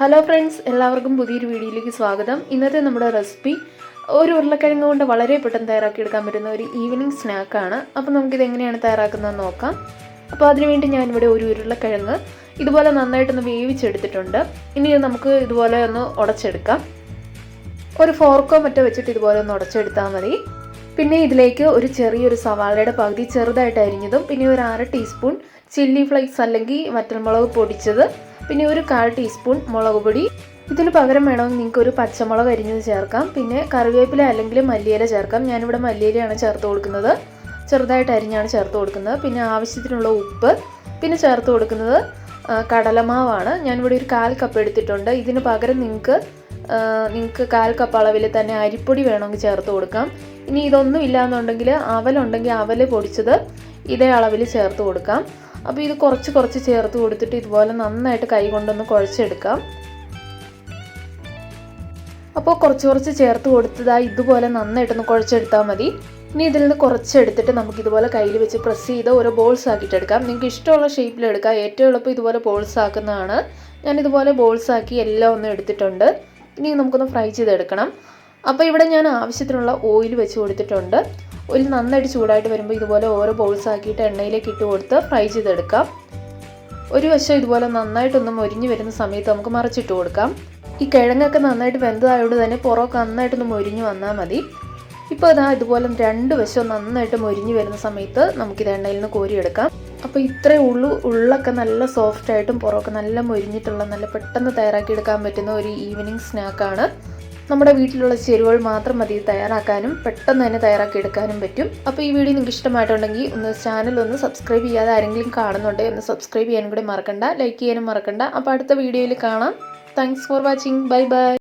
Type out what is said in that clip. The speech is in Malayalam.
ഹലോ ഫ്രണ്ട്സ് എല്ലാവർക്കും പുതിയൊരു വീഡിയോയിലേക്ക് സ്വാഗതം. ഇന്നത്തെ നമ്മുടെ റെസിപ്പി ഒരു ഉരുളക്കിഴങ്ങ് കൊണ്ട് വളരെ പെട്ടെന്ന് തയ്യാറാക്കി എടുക്കാൻ പറ്റുന്ന ഒരു ഈവനിങ് സ്നാക്കാണ് അപ്പോൾ നമുക്കിത് എങ്ങനെയാണ് തയ്യാറാക്കുന്നതെന്ന് നോക്കാം. അപ്പോൾ അതിനുവേണ്ടി ഞാനിവിടെ ഒരു ഉരുളക്കിഴങ്ങ് ഇതുപോലെ നന്നായിട്ടൊന്ന് വേവിച്ചെടുത്തിട്ടുണ്ട്. ഇനി നമുക്ക് ഇതുപോലെ ഒന്ന് ഉടച്ചെടുക്കാം. ഒരു ഫോർക്കോ മറ്റോ വെച്ചിട്ട് ഇതുപോലെ ഒന്ന് ഉടച്ചെടുത്താൽ മതി. പിന്നെ ഇതിലേക്ക് ഒരു ചെറിയൊരു സവാളയുടെ പകുതി ചെറുതായിട്ട് അരിഞ്ഞതും പിന്നെ ഒരു അര ടീസ്പൂൺ ചില്ലി ഫ്ലേക്സ് അല്ലെങ്കിൽ വറ്റൽമുളക് പൊടിച്ചത് പിന്നെ ഒരു കാൽ ടീസ്പൂൺ മുളക് പൊടി. ഇതിന് പകരം വേണമെങ്കിൽ നിങ്ങൾക്ക് ഒരു പച്ചമുളക് അരിഞ്ഞത് ചേർക്കാം. പിന്നെ കറിവേപ്പില അല്ലെങ്കിൽ മല്ലിയില ചേർക്കാം. ഞാനിവിടെ മല്ലിയിലയാണ് ചേർത്ത് കൊടുക്കുന്നത്. ചെറുതായിട്ട് അരിഞ്ഞാണ് ചേർത്ത് കൊടുക്കുന്നത്. പിന്നെ ആവശ്യത്തിനുള്ള ഉപ്പ്. പിന്നെ ചേർത്ത് കൊടുക്കുന്നത് കടലമാവാണ്. ഞാനിവിടെ ഒരു കാൽ കപ്പ് എടുത്തിട്ടുണ്ട്. ഇതിന് പകരം നിങ്ങൾക്ക് നിങ്ങൾക്ക് കാൽ കപ്പ് അളവിൽ തന്നെ അരിപ്പൊടി വേണമെങ്കിൽ ചേർത്ത് കൊടുക്കാം. ഇനി ഇതൊന്നും ഇല്ലാന്നുണ്ടെങ്കിൽ അവലുണ്ടെങ്കിൽ അവൽ പൊടിച്ചത് ഇതേ അളവിൽ ചേർത്ത് കൊടുക്കാം. അപ്പോൾ ഇത് കുറച്ച് കുറച്ച് ചേർത്ത് കൊടുത്തിട്ട് ഇതുപോലെ നന്നായിട്ട് കൈ കൊണ്ടൊന്ന് കുഴച്ചെടുക്കാം. അപ്പോൾ കുറച്ച് കുറച്ച് ചേർത്ത് കൊടുത്തതായി ഇതുപോലെ നന്നായിട്ടൊന്ന് കുഴച്ചെടുത്താൽ മതി. ഇനി ഇതിൽ നിന്ന് കുറച്ചെടുത്തിട്ട് നമുക്ക് ഇതുപോലെ കയ്യിൽ വെച്ച് പ്രസ് ചെയ്ത് ഓരോ ബോൾസ് ആക്കിയിട്ടെടുക്കാം. നിങ്ങൾക്ക് ഇഷ്ടമുള്ള ഷേപ്പിൽ എടുക്കാം. ഏറ്റവും എളുപ്പം ഇതുപോലെ ബോൾസ് ആക്കുന്നതാണ്. ഞാൻ ഇതുപോലെ ബോൾസ് ആക്കി എല്ലാം ഒന്ന് എടുത്തിട്ടുണ്ട്. ഇനി നമുക്കൊന്ന് ഫ്രൈ ചെയ്തെടുക്കണം. അപ്പോൾ ഇവിടെ ഞാൻ ആവശ്യത്തിനുള്ള ഓയിൽ വെച്ച് കൊടുത്തിട്ടുണ്ട്. ഓയിൽ നന്നായിട്ട് ചൂടായിട്ട് വരുമ്പോൾ ഇതുപോലെ ഓരോ ബോൾസ് ആക്കിയിട്ട് എണ്ണയിലേക്ക് ഇട്ട് കൊടുത്ത് ഫ്രൈ ചെയ്തെടുക്കാം. ഒരു വശം ഇതുപോലെ നന്നായിട്ടൊന്ന് മൊരിഞ്ഞ് വരുന്ന സമയത്ത് നമുക്ക് മറിച്ചിട്ട് കൊടുക്കാം. ഈ കിഴങ്ങൊക്കെ നന്നായിട്ട് വെന്തതായതുകൊണ്ട് തന്നെ പുറമൊക്കെ നന്നായിട്ടൊന്ന് മൊരിഞ്ഞ് വന്നാൽ മതി. ഇപ്പോൾ ഇതാ ഇതുപോലെ രണ്ട് വശവും നന്നായിട്ട് മൊരിഞ്ഞ് വരുന്ന സമയത്ത് നമുക്കിത് എണ്ണയിൽ നിന്ന് കോരിയെടുക്കാം. അപ്പോൾ ഇത്രയും ഉള്ളു. ഉള്ളൊക്കെ നല്ല സോഫ്റ്റ് ആയിട്ടും പുറമൊക്കെ നല്ല മൊരിഞ്ഞിട്ടുള്ള നല്ല പെട്ടെന്ന് തയ്യാറാക്കിയെടുക്കാൻ പറ്റുന്ന ഒരു ഈവനിങ് സ്നാക്കാണ് നമ്മുടെ വീട്ടിലുള്ള ചേരുവകൾ മാത്രം മതി തയ്യാറാക്കാനും പെട്ടെന്ന് തന്നെ തയ്യാറാക്കി എടുക്കാനും പറ്റും. അപ്പോൾ ഈ വീഡിയോ നിങ്ങൾക്ക് ഇഷ്ടമായിട്ടുണ്ടെങ്കിൽ ഒന്ന് ചാനൽ ഒന്ന് സബ്സ്ക്രൈബ് ചെയ്യാതെ ആരെങ്കിലും കാണുന്നുണ്ട് ഒന്ന് സബ്സ്ക്രൈബ് ചെയ്യാനും കൂടി മറക്കണ്ട ലൈക്ക് ചെയ്യാനും മറക്കണ്ട. അപ്പോൾ അടുത്ത വീഡിയോയിൽ കാണാം. Thanks for watching bye bye